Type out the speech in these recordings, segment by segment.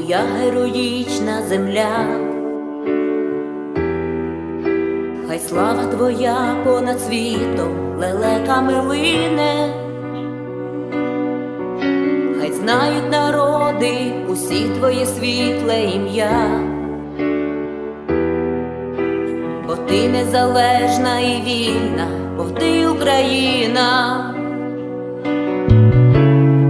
Моя героїчна земля, хай слава твоя понад світом лелеками лине, хай знають народи усі твоє світле ім'я, бо ти незалежна і вільна, бо ти Україна.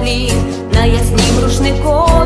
Хліб на яснім рушникові,